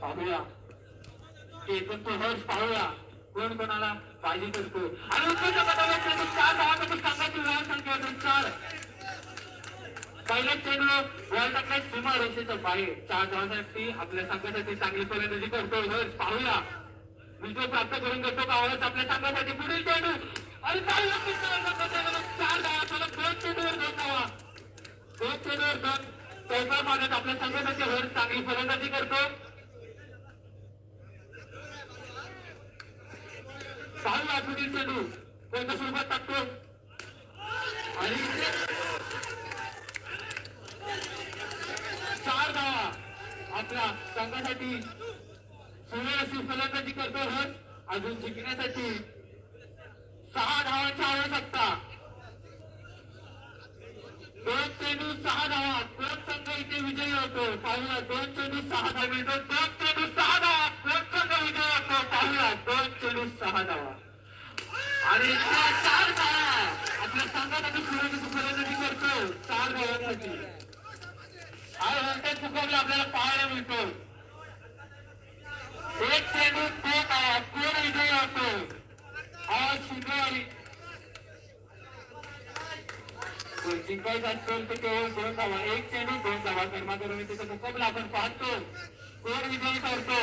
पाहूया केतन हर्ष पाहूया. कोण कोणाला पाहिजे करतो? आणि उत्कृष्ट पदावर चेंडू चार संघाची वेळ संख्या चार. पहिला चेंडू बॉल टाकला सीमा रेषेच्या बाहेर. चार धावासाठी आपल्या संघासाठी चांगली फलंदाजी करतो. हर्ष पाहूया. विजय प्राप्त करून घेतो का? हर्ष आपल्या संघासाठी पुढील चेंडू. आणि चार धावा सलग दोन चेंडूवर दोन धावा दोन चेंडूवर दोन चौथा मागत आपल्या संघासाठी हर्ष चांगली फलंदाजी करतो. पाहूया पुढील चेंडू कोणत्या स्वरूपात टाकतो? आणि चार धावा आपल्या संघासाठी सुरेख फलंदाजी करतो हर्ष अजून जिंकण्यासाठी सहा धावांची आवश्यकता. दोन चेंडू सहा धावा. कोण संघ इथे विजयी होतो? पाहूया. दोन चेंडू सहा धावा. दोन चेंडू सहा धावा. कोण संघ विजयी होतो? पाहूया. दोन चेंडू सहा धावा. आणि चार धावा आपल्या संघासाठी आम्ही अशी फलंदाजी करतो चार धावांसाठी आणि नंतर चुकवलं आपल्याला पाहायला मिळतो. एक चेंडू तो धावा कोण विजयी होतो? आज शुक्रवारी जिंकायचं असेल तर केवळ दोन धावा. एक चेंडू दोन धावा. कर्माकर्मी त्याचा मुकाबला आपण पाहतो. कोण विजयी करतो